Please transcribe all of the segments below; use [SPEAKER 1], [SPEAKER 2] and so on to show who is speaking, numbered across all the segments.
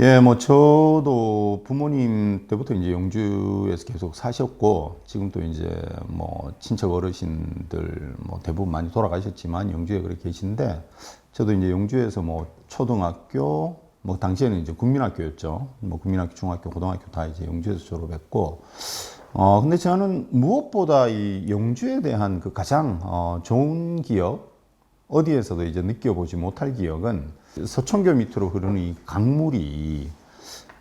[SPEAKER 1] 예, 뭐 저도 부모님 때부터 이제 영주에서 계속 사셨고 지금 또 이제 뭐 친척 어르신들 뭐 대부분 많이 돌아가셨지만 영주에 그렇게 계신데 저도 이제 영주에서 뭐 초등학교 뭐 당시에는 이제 국민학교였죠. 뭐 국민학교, 중학교, 고등학교 다 이제 영주에서 졸업했고 어 근데 저는 무엇보다 이 영주에 대한 그 가장 어 좋은 기억 어디에서도 이제 느껴보지 못할 기억은 서천교 밑으로 흐르는 이 강물이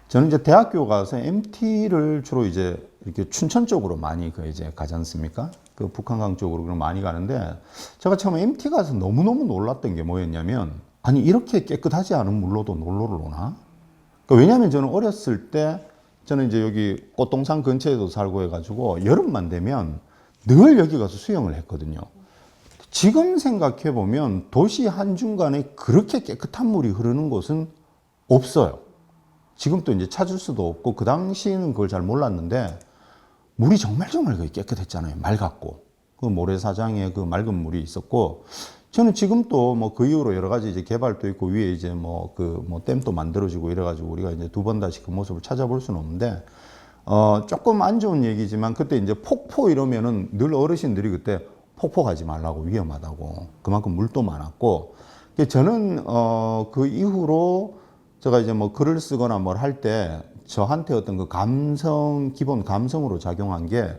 [SPEAKER 1] 저는 이제 대학교 가서 MT를 주로 이제 이렇게 춘천 쪽으로 많이 그 이제 가지 않습니까? 그 북한강 쪽으로 그럼 많이 가는데 제가 처음에 MT 가서 너무너무 놀랐던 게 뭐였냐면 아니 이렇게 깨끗하지 않은 물로도 놀러를 오나? 그러니까 왜냐하면 저는 어렸을 때 저는 이제 여기 꽃동산 근처에도 살고 해가지고 여름만 되면 늘 여기 가서 수영을 했거든요. 지금 생각해 보면 도시 한중간에 그렇게 깨끗한 물이 흐르는 곳은 없어요. 지금 또 이제 찾을 수도 없고 그 당시에는 그걸 잘 몰랐는데 물이 정말 정말 깨끗했잖아요. 맑았고 그 모래사장에 그 맑은 물이 있었고 저는 지금 또 뭐 그 이후로 여러 가지 이제 개발도 있고 위에 이제 뭐 그 뭐 댐도 만들어지고 이래가지고 우리가 이제 두 번 다시 그 모습을 찾아볼 수는 없는데 어 조금 안 좋은 얘기지만 그때 이제 폭포 이러면은 늘 어르신들이 그때 폭포 가지 말라고 위험하다고. 그만큼 물도 많았고. 저는 어 그 이후로 제가 이제 뭐 글을 쓰거나 뭘 할 때 저한테 어떤 그 감성 기본 감성으로 작용한 게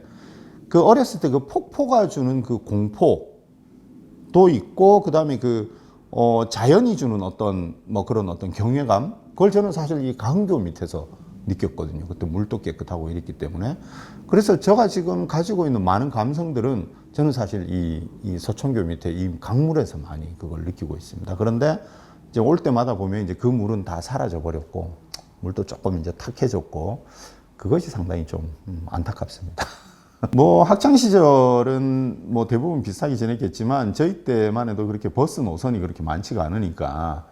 [SPEAKER 1] 그 어렸을 때 그 폭포가 주는 그 공포도 있고 그다음에 그 어, 자연이 주는 어떤 뭐 그런 어떤 경외감? 그걸 저는 사실 이 강교 밑에서 느꼈거든요. 그때 물도 깨끗하고 이랬기 때문에. 그래서 제가 지금 가지고 있는 많은 감성들은 저는 사실 이, 이 서천교 밑에 이 강물에서 많이 그걸 느끼고 있습니다. 그런데 이제 올 때마다 보면 이제 그 물은 다 사라져 버렸고 물도 조금 이제 탁해졌고 그것이 상당히 좀 음, 안타깝습니다. 뭐 학창 시절은 뭐 대부분 비슷하게 지냈겠지만 저희 때만 해도 그렇게 버스 노선이 그렇게 많지가 않으니까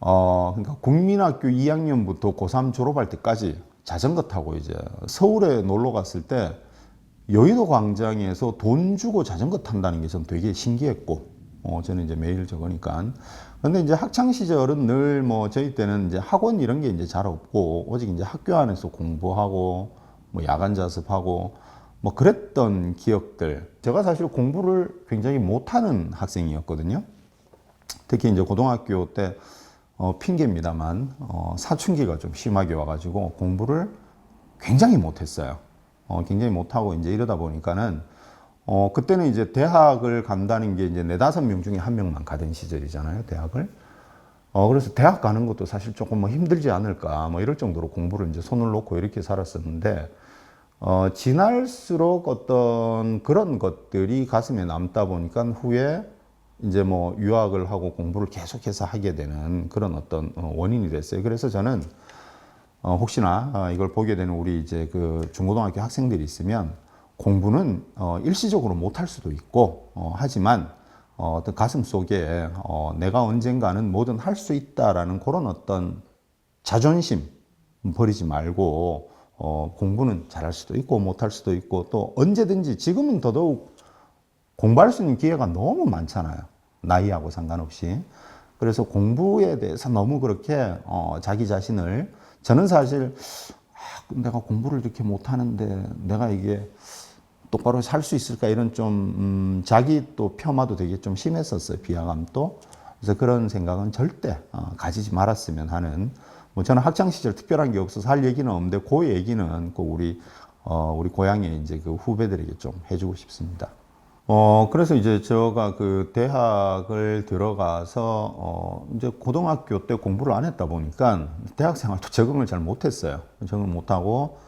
[SPEAKER 1] 어 그러니까 국민학교 2학년부터 고3 졸업할 때까지 자전거 타고 이제 서울에 놀러 갔을 때 여의도 광장에서 돈 주고 자전거 탄다는 게전 되게 신기했고 어 저는 이제 매일 저거니까 근데 이제 학창 시절은 늘 뭐 저희 때는 이제 학원 이런 게 이제 잘 없고 오직 이제 학교 안에서 공부하고 뭐 야간 자습하고 뭐 그랬던 기억들. 제가 사실 공부를 굉장히 못하는 학생이었거든요. 특히 이제 고등학교 때 어, 핑계입니다만 어, 사춘기가 좀 심하게 와가지고 공부를 굉장히 못했어요. 어, 굉장히 못하고 이제 이러다 보니까는 어, 그때는 이제 대학을 간다는 게 이제 네다섯 명 중에 한 명만 가던 시절이잖아요, 대학을. 어, 그래서 대학 가는 것도 사실 조금 뭐 힘들지 않을까, 뭐 이럴 정도로 공부를 이제 손을 놓고 이렇게 살았었는데, 어, 지날수록 어떤 그런 것들이 가슴에 남다 보니까 후에 이제 뭐 유학을 하고 공부를 계속해서 하게 되는 그런 어떤 어, 원인이 됐어요. 그래서 저는 어, 혹시나 어, 이걸 보게 되는 우리 이제 그 중고등학교 학생들이 있으면 공부는 어, 일시적으로 못할 수도 있고 어, 하지만 어, 어떤 가슴 속에 어, 내가 언젠가는 뭐든 할 수 있다라는 그런 어떤 자존심 버리지 말고 어, 공부는 잘할 수도 있고 못할 수도 있고 또 언제든지 지금은 더더욱 공부할 수 있는 기회가 너무 많잖아요. 나이하고 상관없이. 그래서 공부에 대해서 너무 그렇게 어, 자기 자신을 저는 사실 아, 내가 공부를 이렇게 못하는데 내가 이게 똑바로 살 수 있을까 이런 좀 음, 자기 또 폄하도 되게 좀 심했었어요 비하감도 그래서 그런 생각은 절대 어, 가지지 말았으면 하는 뭐 저는 학창 시절 특별한 게 없어서 할 얘기는 없는데 그 얘기는 꼭 우리 어, 우리 고향의 이제 그 후배들에게 좀 해주고 싶습니다. 어, 그래서 이제 제가 그 대학을 들어가서, 어, 이제 고등학교 때 공부를 안 했다 보니까 대학 생활도 적응을 잘 못했어요. 적응을 못하고,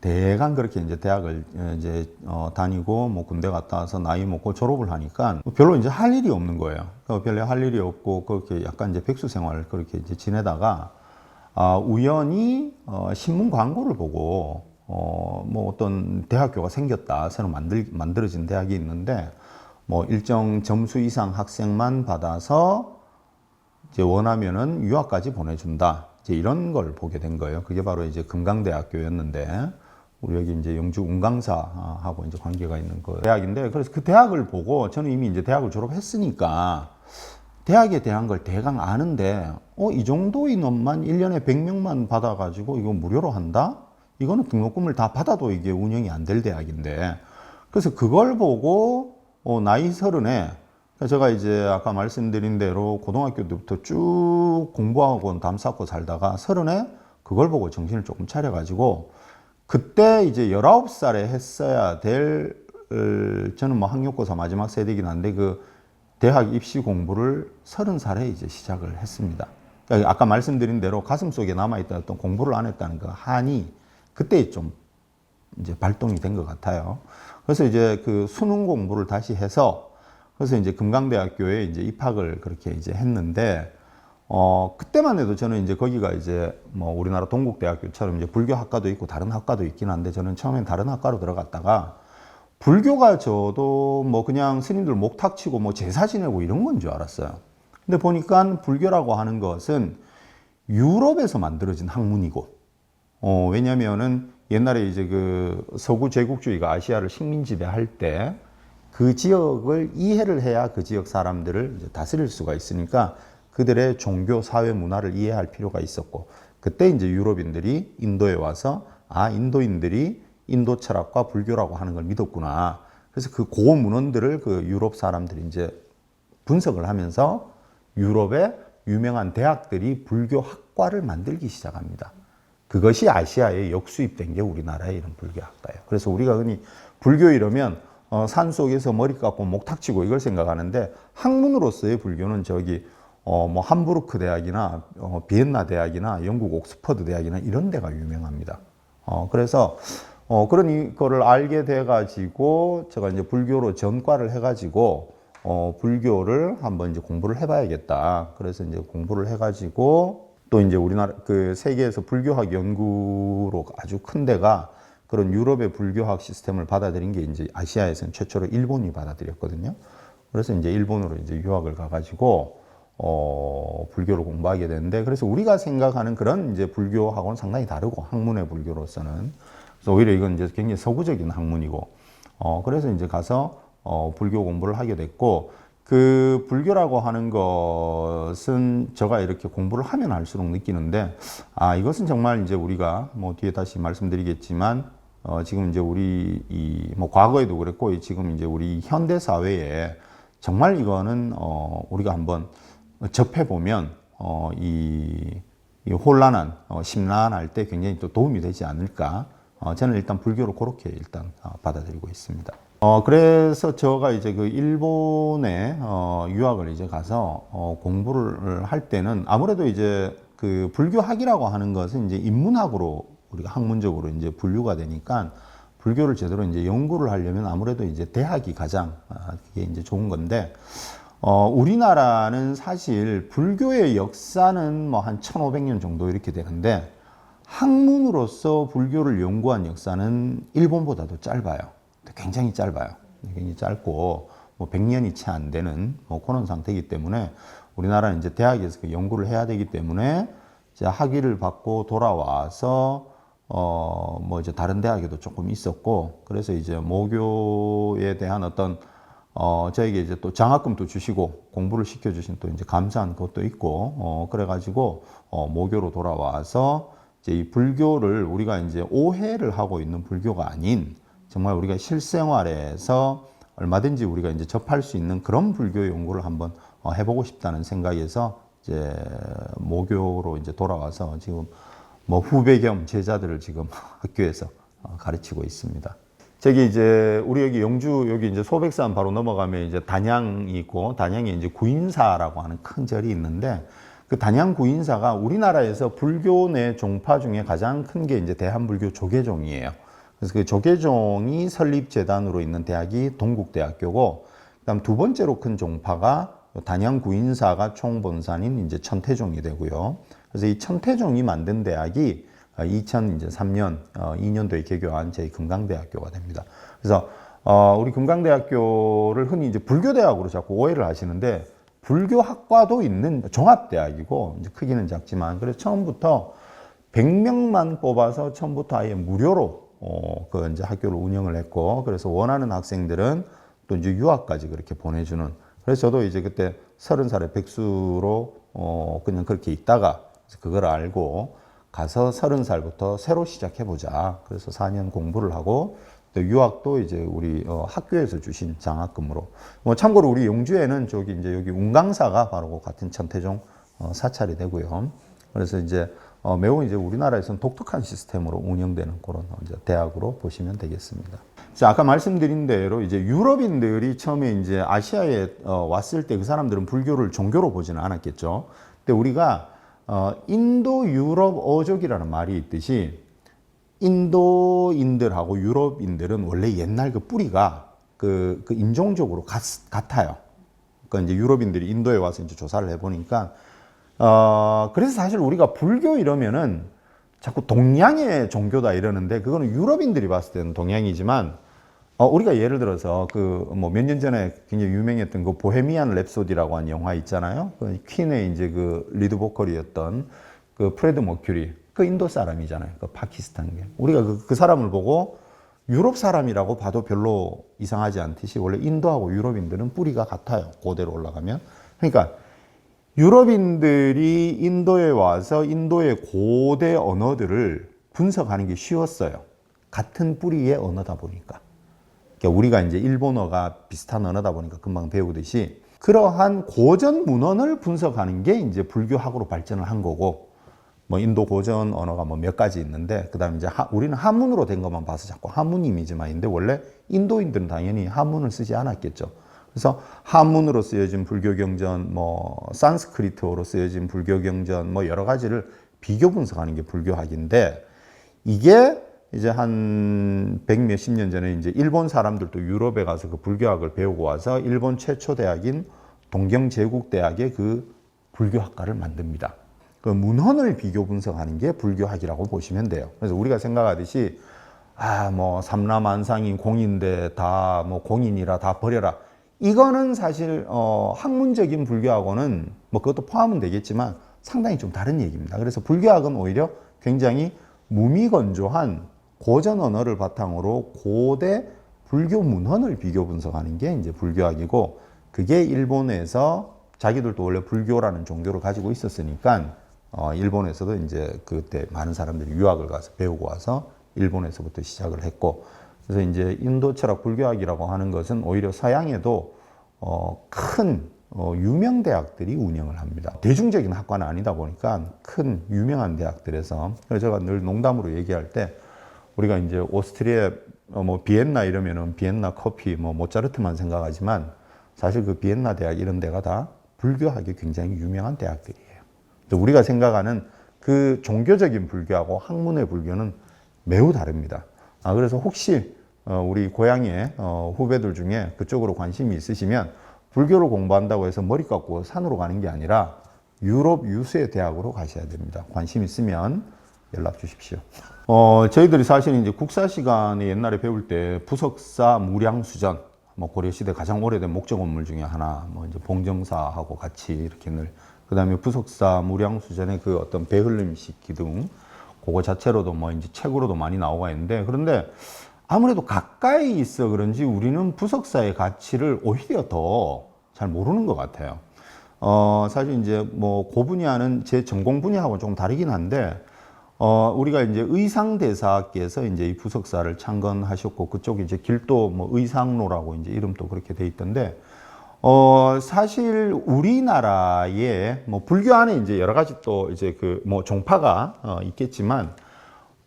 [SPEAKER 1] 대강 그렇게 이제 대학을 이제 어, 다니고 뭐 군대 갔다 와서 나이 먹고 졸업을 하니까 별로 이제 할 일이 없는 거예요. 그 별로 할 일이 없고 그렇게 약간 이제 백수 생활 그렇게 이제 지내다가 아, 우연히 어, 신문 광고를 보고 어, 뭐 어떤 대학교가 생겼다. 새로 만들, 만들어진 대학이 있는데 뭐 일정 점수 이상 학생만 받아서 이제 원하면은 유학까지 보내준다. 이제 이런 걸 보게 된 거예요. 그게 바로 이제 금강대학교였는데 우리 여기 이제 영주 운강사하고 이제 관계가 있는 그 대학인데 그래서 그 대학을 보고 저는 이미 이제 대학을 졸업했으니까 대학에 대한 걸 대강 아는데 어, 이 정도 인원만 1년에 100명만 받아가지고 이거 무료로 한다? 이거는 등록금을 다 받아도 이게 운영이 안 될 대학인데. 그래서 그걸 보고, 어, 나이 서른에, 제가 이제 아까 말씀드린 대로 고등학교 때부터 쭉 공부하고 담 쌓고 살다가 서른에 그걸 보고 정신을 조금 차려가지고, 그때 이제 19살에 했어야 될, 어, 저는 뭐 학력고사 마지막 세대이긴 한데 그 대학 입시 공부를 30살에 이제 시작을 했습니다. 아까 말씀드린 대로 가슴 속에 남아있던 공부를 안 했다는 그 한이 그때 좀 이제 발동이 된 것 같아요. 그래서 이제 그 수능 공부를 다시 해서 그래서 이제 금강대학교에 이제 입학을 그렇게 이제 했는데 어 그때만 해도 저는 이제 거기가 이제 뭐 우리나라 동국대학교처럼 이제 불교 학과도 있고 다른 학과도 있긴 한데 저는 처음엔 다른 학과로 들어갔다가 불교가 저도 뭐 그냥 스님들 목탁 치고 뭐 제사 지내고 이런 건 줄 알았어요. 근데 보니까 불교라고 하는 것은 유럽에서 만들어진 학문이고, 어, 왜냐면은 옛날에 이제 그 서구 제국주의가 아시아를 식민 지배 할 때 그 지역을 이해를 해야 그 지역 사람들을 다스릴 수가 있으니까 그들의 종교, 사회, 문화를 이해할 필요가 있었고, 그때 이제 유럽인들이 인도에 와서 아, 인도인들이 인도 철학과 불교라고 하는 걸 믿었구나. 그래서 그 고어 문헌들을 그 유럽 사람들이 이제 분석을 하면서 유럽의 유명한 대학들이 불교 학과를 만들기 시작합니다. 그것이 아시아에 역수입된 게 우리나라의 이런 불교 학과예요. 그래서 우리가 흔히 불교 이러면 어, 산 속에서 머리 깎고 목탁 치고 이걸 생각하는데 학문으로서의 불교는 저기 어, 뭐 함부르크 대학이나 어, 비엔나 대학이나 영국 옥스퍼드 대학이나 이런 데가 유명합니다. 어, 그래서 어, 그런 이거를 알게 돼가지고 제가 이제 불교로 전과를 해가지고 어, 불교를 한번 이제 공부를 해봐야겠다. 그래서 이제 공부를 해가지고 또 이제 우리나라 그 세계에서 불교학 연구로 아주 큰 데가 그런 유럽의 불교학 시스템을 받아들인 게 이제 아시아에서는 최초로 일본이 받아들였거든요. 그래서 이제 일본으로 이제 유학을 가가지고 어, 불교를 공부하게 되는데 그래서 우리가 생각하는 그런 이제 불교하고는 상당히 다르고 학문의 불교로서는 그래서 오히려 이건 이제 굉장히 서구적인 학문이고 어, 그래서 이제 가서 어, 불교 공부를 하게 됐고 그 불교라고 하는 것은 제가 이렇게 공부를 하면 할수록 느끼는데 아 이것은 정말 이제 우리가 뭐 뒤에 다시 말씀드리겠지만 어 지금 이제 우리 이 뭐 과거에도 그랬고 지금 이제 우리 현대 사회에 정말 이거는 어 우리가 한번 접해 보면 어이 이 혼란한 어, 심란할 때 굉장히 또 도움이 되지 않을까 어, 저는 일단 불교를 그렇게 일단 어, 받아들이고 있습니다. 어, 그래서 제가 이제 그 일본에 어, 유학을 이제 가서 어, 공부를 할 때는 아무래도 이제 그 불교학이라고 하는 것은 이제 인문학으로 우리가 학문적으로 이제 분류가 되니까 불교를 제대로 이제 연구를 하려면 아무래도 이제 대학이 가장 아, 그게 이제 좋은 건데 어, 우리나라는 사실 불교의 역사는 뭐 한 1500년 정도 이렇게 되는데 학문으로서 불교를 연구한 역사는 일본보다도 짧아요. 굉장히 짧아요. 굉장히 짧고 뭐 100년이 채 안 되는 뭐 그런 상태이기 때문에 우리나라는 이제 대학에서 그 연구를 해야 되기 때문에 이제 학위를 받고 돌아와서 어 뭐 이제 다른 대학에도 조금 있었고 그래서 이제 모교에 대한 어떤 어 저에게 이제 또 장학금도 주시고 공부를 시켜 주신 또 이제 감사한 것도 있고 어 그래 가지고 어 모교로 돌아와서 이제 이 불교를 우리가 이제 오해를 하고 있는 불교가 아닌 정말 우리가 실생활에서 얼마든지 우리가 이제 접할 수 있는 그런 불교 연구를 한번 어, 해보고 싶다는 생각에서 이제 모교로 이제 돌아와서 지금 뭐 후배 겸 제자들을 지금 학교에서 어, 가르치고 있습니다. 저기 이제 우리 여기 영주 여기 이제 소백산 바로 넘어가면 이제 단양이 있고 단양에 이제 구인사라고 하는 큰 절이 있는데 그 단양 구인사가 우리나라에서 불교 내 종파 중에 가장 큰 게 이제 대한불교 조계종이에요. 그래서 그 조계종이 설립 재단으로 있는 대학이 동국대학교고 그 다음 두 번째로 큰 종파가 단양 구인사가 총본산인 이제 천태종이 되고요. 그래서 이 천태종이 만든 대학이 2003년 어, 2년도에 개교한 저희 금강대학교가 됩니다. 그래서 어, 우리 금강대학교를 흔히 이제 불교대학으로 자꾸 오해를 하시는데 불교학과도 있는 종합대학이고 이제 크기는 작지만 그래서 처음부터 100명만 뽑아서 처음부터 아예 무료로 어, 그 이제 학교를 운영을 했고 그래서 원하는 학생들은 또 이제 유학까지 그렇게 보내주는 그래서 저도 이제 그때 서른 살에 백수로 어, 그냥 그렇게 있다가 그걸 알고 가서 서른 살부터 새로 시작해 보자. 그래서 4년 공부를 하고 또 유학도 이제 우리 어, 학교에서 주신 장학금으로. 뭐 참고로 우리 용주에는 저기 이제 여기 운강사가 바로 그 같은 천태종 어, 사찰이 되고요. 그래서 이제 어, 매우 이제 우리나라에서는 독특한 시스템으로 운영되는 그런 대학으로 보시면 되겠습니다. 자, 아까 말씀드린 대로 이제 유럽인들이 처음에 이제 아시아에 어, 왔을 때 그 사람들은 불교를 종교로 보지는 않았겠죠. 근데 우리가 어, 인도 유럽 어족이라는 말이 있듯이 인도인들하고 유럽인들은 원래 옛날 그 뿌리가 그, 그 인종적으로 같, 같아요. 그러니까 이제 유럽인들이 인도에 와서 이제 조사를 해보니까 어, 그래서 사실 우리가 불교 이러면은 자꾸 동양의 종교다 이러는데 그거는 유럽인들이 봤을 때는 동양이지만 어, 우리가 예를 들어서 그 뭐 몇 년 전에 굉장히 유명했던 그 보헤미안 랩소디라고 하는 영화 있잖아요. 그 퀸의 이제 그 리드 보컬이었던 그 프레드 머큐리 그 인도 사람이잖아요. 그 파키스탄계. 우리가 그, 그 사람을 보고 유럽 사람이라고 봐도 별로 이상하지 않듯이 원래 인도하고 유럽인들은 뿌리가 같아요. 고대로 올라가면. 그러니까 유럽인들이 인도에 와서 인도의 고대 언어들을 분석하는 게 쉬웠어요. 같은 뿌리의 언어다 보니까. 그러니까 우리가 이제 일본어가 비슷한 언어다 보니까 금방 배우듯이 그러한 고전 문헌을 분석하는 게 이제 불교학으로 발전을 한 거고 뭐 인도 고전 언어가 뭐 몇 가지 있는데 그다음에 이제 하, 우리는 한문으로 된 것만 봐서 자꾸 한문 이미지만인데 원래 인도인들은 당연히 한문을 쓰지 않았겠죠. 그래서 한문으로 쓰여진 불교 경전, 뭐 산스크리트어로 쓰여진 불교 경전, 뭐 여러 가지를 비교 분석하는 게 불교학인데 이게 이제 한 백 몇십 년 전에 이제 일본 사람들도 유럽에 가서 그 불교학을 배우고 와서 일본 최초 대학인 동경제국대학의 그 불교학과를 만듭니다. 그 문헌을 비교 분석하는 게 불교학이라고 보시면 돼요. 그래서 우리가 생각하듯이 아, 뭐 삼라만상인 공인데 다 뭐 공인이라 다 버려라. 이거는 사실 어, 학문적인 불교하고는 뭐 그것도 포함은 되겠지만 상당히 좀 다른 얘기입니다. 그래서 불교학은 오히려 굉장히 무미건조한 고전 언어를 바탕으로 고대 불교 문헌을 비교 분석하는 게 이제 불교학이고 그게 일본에서 자기들도 원래 불교라는 종교를 가지고 있었으니까 어, 일본에서도 이제 그때 많은 사람들이 유학을 가서 배우고 와서 일본에서부터 시작을 했고 그래서 이제 인도 철학 불교학이라고 하는 것은 오히려 서양에도 어, 큰 어, 유명 대학들이 운영을 합니다. 대중적인 학과는 아니다 보니까 큰 유명한 대학들에서 그래서 제가 늘 농담으로 얘기할 때 우리가 이제 오스트리아 어, 뭐 비엔나 이러면은 비엔나 커피 뭐 모차르트만 생각하지만 사실 그 비엔나 대학 이런 데가 다 불교학이 굉장히 유명한 대학들이에요. 우리가 생각하는 그 종교적인 불교하고 학문의 불교는 매우 다릅니다. 아, 그래서 혹시 어, 우리 고향의 어, 후배들 중에 그쪽으로 관심이 있으시면 불교를 공부한다고 해서 머리 깎고 산으로 가는 게 아니라 유럽 유수의 대학으로 가셔야 됩니다. 관심 있으면 연락 주십시오. 어, 저희들이 사실 이제 국사 시간에 옛날에 배울 때 부석사 무량수전, 뭐 고려시대 가장 오래된 목적 건물 중에 하나, 뭐 이제 봉정사하고 같이 이렇게 늘, 그 다음에 부석사 무량수전의 그 어떤 배흘림식 기둥, 그거 자체로도 뭐 이제 책으로도 많이 나오가 있는데, 그런데 아무래도 가까이 있어 그런지 우리는 부석사의 가치를 오히려 더 잘 모르는 것 같아요. 어, 사실 이제 뭐그 분야는 제 전공 분야하고 조금 다르긴 한데, 어, 우리가 이제 의상대사께서 이제 이 부석사를 창건하셨고, 그쪽 이제 길도 뭐 의상로라고 이제 이름도 그렇게 돼 있던데, 어, 사실 우리나라에 뭐 불교 안에 이제 여러 가지 또 이제 그 뭐 종파가 어, 있겠지만,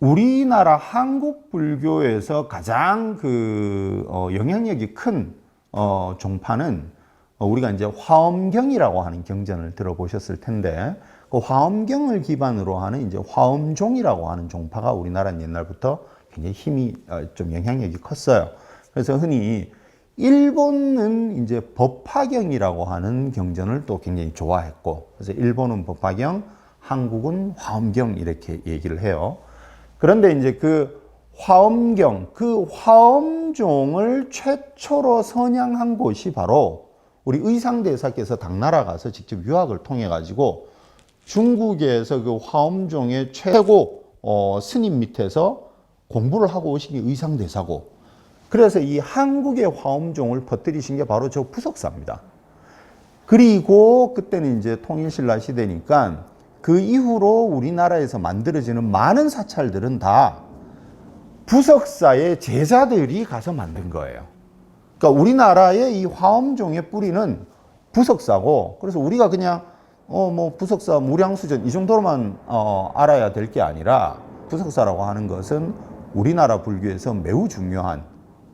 [SPEAKER 1] 우리나라 한국 불교에서 가장 그 어, 영향력이 큰 어, 종파는 어, 우리가 이제 화엄경이라고 하는 경전을 들어보셨을 텐데 그 화엄경을 기반으로 하는 이제 화엄종이라고 하는 종파가 우리나라는 옛날부터 굉장히 힘이 어, 좀 영향력이 컸어요. 그래서 흔히 일본은 이제 법화경이라고 하는 경전을 또 굉장히 좋아했고 그래서 일본은 법화경, 한국은 화엄경 이렇게 얘기를 해요. 그런데 이제 그 화엄경, 그 화엄종을 최초로 선양한 곳이 바로 우리 의상대사께서 당나라 가서 직접 유학을 통해 가지고 중국에서 그 화엄종의 최고 어, 스님 밑에서 공부를 하고 오신 게 의상대사고 그래서 이 한국의 화엄종을 퍼뜨리신 게 바로 저 부석사입니다. 그리고 그때는 이제 통일신라 시대니까 그 이후로 우리나라에서 만들어지는 많은 사찰들은 다 부석사의 제자들이 가서 만든 거예요. 그러니까 우리나라의 이 화엄종의 뿌리는 부석사고 그래서 우리가 그냥 어 뭐 부석사 무량수전 이 정도로만 어 알아야 될 게 아니라 부석사라고 하는 것은 우리나라 불교에서 매우 중요한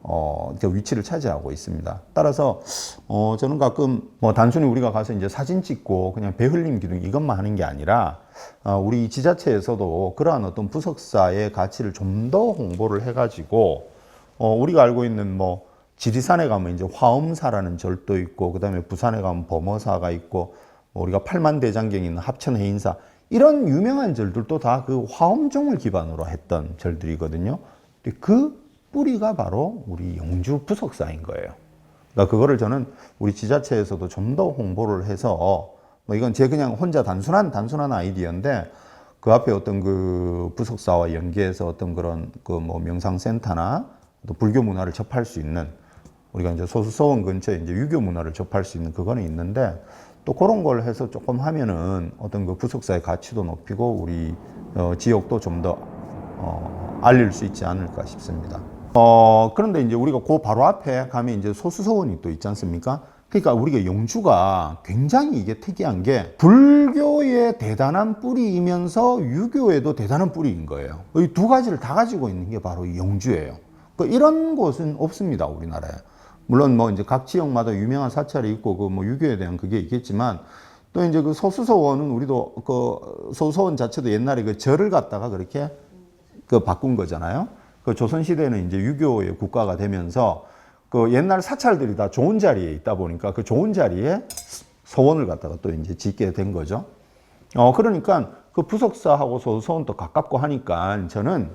[SPEAKER 1] 어, 그 위치를 차지하고 있습니다. 따라서 어, 저는 가끔 뭐 단순히 우리가 가서 이제 사진 찍고 그냥 배 흘림 기둥 이것만 하는 게 아니라 어, 우리 지자체에서도 그러한 어떤 부석사의 가치를 좀 더 홍보를 해가지고 어, 우리가 알고 있는 뭐 지리산에 가면 이제 화엄사라는 절도 있고 그다음에 부산에 가면 범어사가 있고 뭐 우리가 팔만대장경에 있는 합천해인사 이런 유명한 절들도 다 그 화엄종을 기반으로 했던 절들이거든요. 그 뿌리가 바로 우리 영주 부석사인 거예요. 그러니까 그거를 저는 우리 지자체에서도 좀 더 홍보를 해서 뭐 이건 제 그냥 혼자 단순한 단순한 아이디어인데 그 앞에 어떤 그 부석사와 연계해서 어떤 그런 그 뭐 명상센터나 또 불교 문화를 접할 수 있는 우리가 이제 소수서원 근처에 이제 유교 문화를 접할 수 있는 그거는 있는데 또 그런 걸 해서 조금 하면은 어떤 그 부석사의 가치도 높이고 우리 어, 지역도 좀더 어, 알릴 수 있지 않을까 싶습니다. 어, 그런데 이제 우리가 그 바로 앞에 가면 이제 소수서원이 또 있지 않습니까? 그러니까 우리가 영주가 굉장히 이게 특이한 게 불교의 대단한 뿌리이면서 유교에도 대단한 뿌리인 거예요. 이 두 가지를 다 가지고 있는 게 바로 이 영주예요. 그 이런 곳은 없습니다, 우리나라에. 물론 뭐 이제 각 지역마다 유명한 사찰이 있고 그 뭐 유교에 대한 그게 있겠지만 또 이제 그 소수서원은 우리도 그 소수서원 자체도 옛날에 그 절을 갖다가 그렇게 그 바꾼 거잖아요. 그 조선 시대는 이제 유교의 국가가 되면서 그 옛날 사찰들이 다 좋은 자리에 있다 보니까 그 좋은 자리에 서원을 갖다가 또 이제 짓게 된 거죠. 어 그러니까 그 부석사하고 소수서원도 가깝고 하니까 저는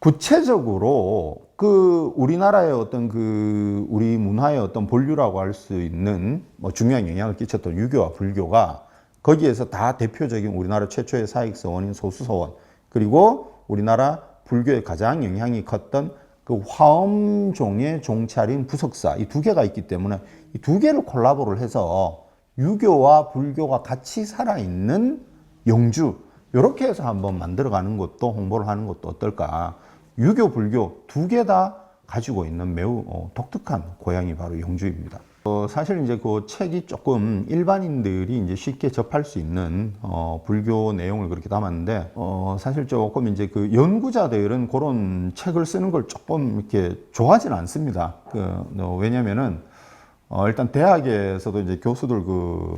[SPEAKER 1] 구체적으로 그 우리나라의 어떤 그 우리 문화의 어떤 본류라고 할 수 있는 뭐 중요한 영향을 끼쳤던 유교와 불교가 거기에서 다 대표적인 우리나라 최초의 사익서원인 소수서원 그리고 우리나라 불교에 가장 영향이 컸던 그 화엄종의 종찰인 부석사 이 두 개가 있기 때문에 이 두 개를 콜라보를 해서 유교와 불교가 같이 살아있는 영주 이렇게 해서 한번 만들어가는 것도 홍보를 하는 것도 어떨까 유교 불교 두 개 다 가지고 있는 매우 어, 독특한 고향이 바로 영주입니다. 어, 사실 이제 그 책이 조금 일반인들이 이제 쉽게 접할 수 있는 어, 불교 내용을 그렇게 담았는데 어, 사실 조금 이제 그 연구자들은 그런 책을 쓰는 걸 조금 이렇게 좋아하지는 않습니다. 그, 어, 왜냐면은 어, 일단 대학에서도 이제 교수들 그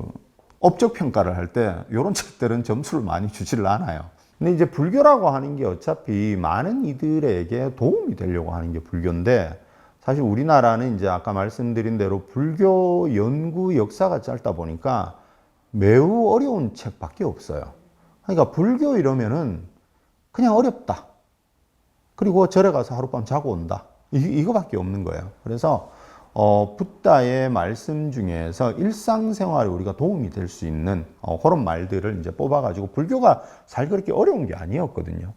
[SPEAKER 1] 업적 평가를 할 때 이런 책들은 점수를 많이 주지를 않아요. 근데 이제 불교라고 하는 게 어차피 많은 이들에게 도움이 되려고 하는 게 불교인데 사실 우리나라는 이제 아까 말씀드린 대로 불교 연구 역사가 짧다 보니까 매우 어려운 책밖에 없어요. 그러니까 불교 이러면은 그냥 어렵다. 그리고 절에 가서 하룻밤 자고 온다. 이, 이거밖에 없는 거예요. 그래서 어, 붓다의 말씀 중에서 일상생활에 우리가 도움이 될 수 있는 어, 그런 말들을 이제 뽑아가지고 불교가 잘 그렇게 어려운 게 아니었거든요.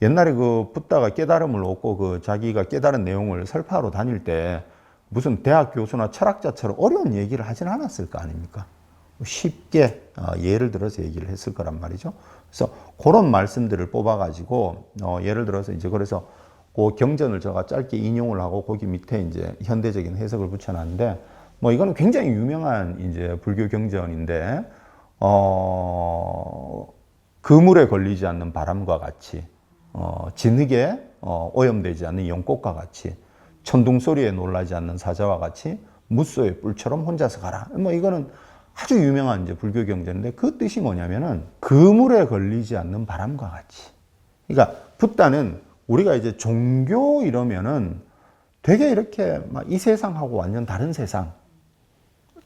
[SPEAKER 1] 옛날에 그 붓다가 깨달음을 얻고 그 자기가 깨달은 내용을 설파하러 다닐 때 무슨 대학 교수나 철학자처럼 어려운 얘기를 하진 않았을 거 아닙니까? 쉽게 어, 예를 들어서 얘기를 했을 거란 말이죠. 그래서 그런 말씀들을 뽑아가지고 어, 예를 들어서 이제 그래서 그 경전을 제가 짧게 인용을 하고 거기 밑에 이제 현대적인 해석을 붙여놨는데 뭐 이거는 굉장히 유명한 이제 불교 경전인데 어 그물에 걸리지 않는 바람과 같이 어 진흙에 어 오염되지 않는 연꽃과 같이 천둥 소리에 놀라지 않는 사자와 같이 무소의 뿔처럼 혼자서 가라. 뭐 이거는 아주 유명한 이제 불교 경전인데 그 뜻이 뭐냐면은 그물에 걸리지 않는 바람과 같이. 그러니까 붓다는 우리가 이제 종교 이러면은 되게 이렇게 막 이 세상하고 완전 다른 세상.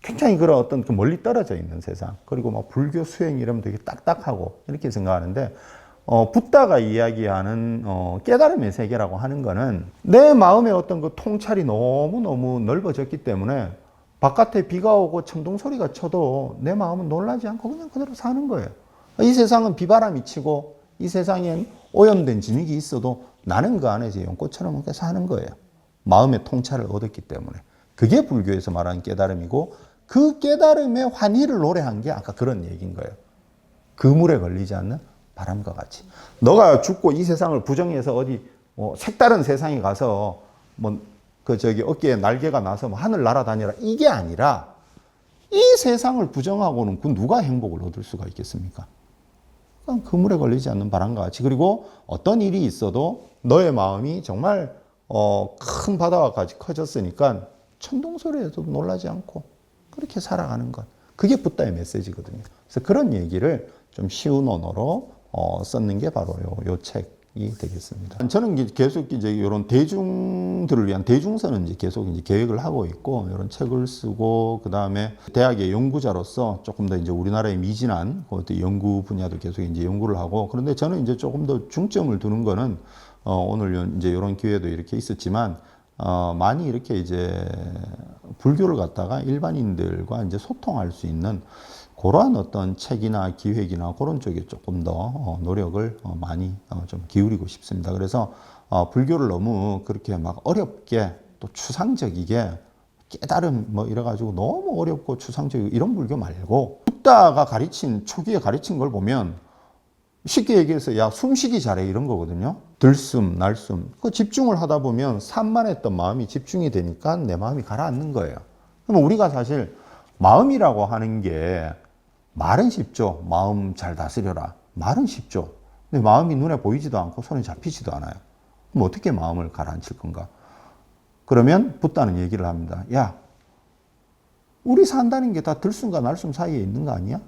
[SPEAKER 1] 굉장히 그런 어떤 그 멀리 떨어져 있는 세상. 그리고 막 불교 수행 이러면 되게 딱딱하고 이렇게 생각하는데 어, 붓다가 이야기하는 어, 깨달음의 세계라고 하는 거는 내 마음의 어떤 그 통찰이 너무너무 넓어졌기 때문에 바깥에 비가 오고 천둥 소리가 쳐도 내 마음은 놀라지 않고 그냥 그대로 사는 거예요. 이 세상은 비바람이 치고 이 세상엔 오염된 진흙이 있어도 나는 그 안에서 연꽃처럼 이렇게 사는 거예요. 마음의 통찰을 얻었기 때문에. 그게 불교에서 말하는 깨달음이고 그 깨달음의 환희를 노래한 게 아까 그런 얘기인 거예요. 그물에 걸리지 않는 바람과 같이. 너가 죽고 이 세상을 부정해서 어디 뭐 색다른 세상에 가서 뭐 그 저기 어깨에 날개가 나서 뭐 하늘 날아다니라 이게 아니라 이 세상을 부정하고는 그 누가 행복을 얻을 수가 있겠습니까? 그냥 그물에 걸리지 않는 바람과 같이 그리고 어떤 일이 있어도 너의 마음이 정말 어, 큰 바다가까지 커졌으니까 천둥 소리에도 놀라지 않고 그렇게 살아가는 것 그게 붓다의 메시지거든요. 그래서 그런 얘기를 좀 쉬운 언어로 어, 썼는 게 바로 요, 요 책이 되겠습니다. 저는 계속 이제 이런 대중들을 위한 대중서는 이제 계속 이제 계획을 하고 있고 이런 책을 쓰고 그 다음에 대학의 연구자로서 조금 더 이제 우리나라의 미진한 그것도 연구 분야도 계속 이제 연구를 하고 그런데 저는 이제 조금 더 중점을 두는 거는 어, 오늘 요- 이제 이런 기회도 이렇게 있었지만 어, 많이 이렇게 이제 불교를 갖다가 일반인들과 이제 소통할 수 있는 그러한 어떤 책이나 기획이나 그런 쪽에 조금 더 어, 노력을 어, 많이 어, 좀 기울이고 싶습니다. 그래서 어, 불교를 너무 그렇게 막 어렵게 또 추상적이게 깨달음 뭐 이래가지고 너무 어렵고 추상적이고 이런 불교 말고 붓다가 가르친 초기에 가르친 걸 보면 쉽게 얘기해서 야 숨쉬기 잘해 이런 거거든요. 들숨, 날숨. 그 집중을 하다 보면 산만했던 마음이 집중이 되니까 내 마음이 가라앉는 거예요. 그러면 우리가 사실 마음이라고 하는 게 말은 쉽죠. 마음 잘 다스려라. 말은 쉽죠. 근데 마음이 눈에 보이지도 않고 손에 잡히지도 않아요. 그럼 어떻게 마음을 가라앉힐 건가? 그러면 붓다는 얘기를 합니다. 야, 우리 산다는 게 다 들숨과 날숨 사이에 있는 거 아니야?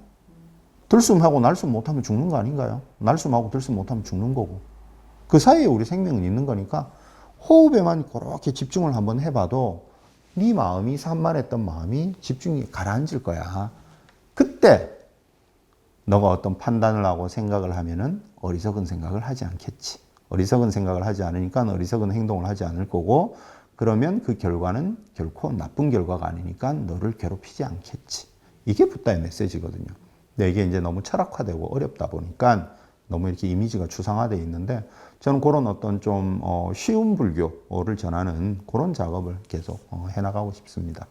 [SPEAKER 1] 들숨하고 날숨 못하면 죽는 거 아닌가요? 날숨하고 들숨 못하면 죽는 거고. 그 사이에 우리 생명은 있는 거니까 호흡에만 그렇게 집중을 한번 해봐도 네 마음이 산만했던 마음이 집중이 가라앉을 거야. 그때 너가 어떤 판단을 하고 생각을 하면은 어리석은 생각을 하지 않겠지. 어리석은 생각을 하지 않으니까 어리석은 행동을 하지 않을 거고 그러면 그 결과는 결코 나쁜 결과가 아니니까 너를 괴롭히지 않겠지. 이게 붓다의 메시지거든요. 근데 이게 이제 너무 철학화되고 어렵다 보니까 너무 이렇게 이미지가 추상화되어 있는데 저는 그런 어떤 좀 어, 쉬운 불교를 전하는 그런 작업을 계속 어, 해나가고 싶습니다.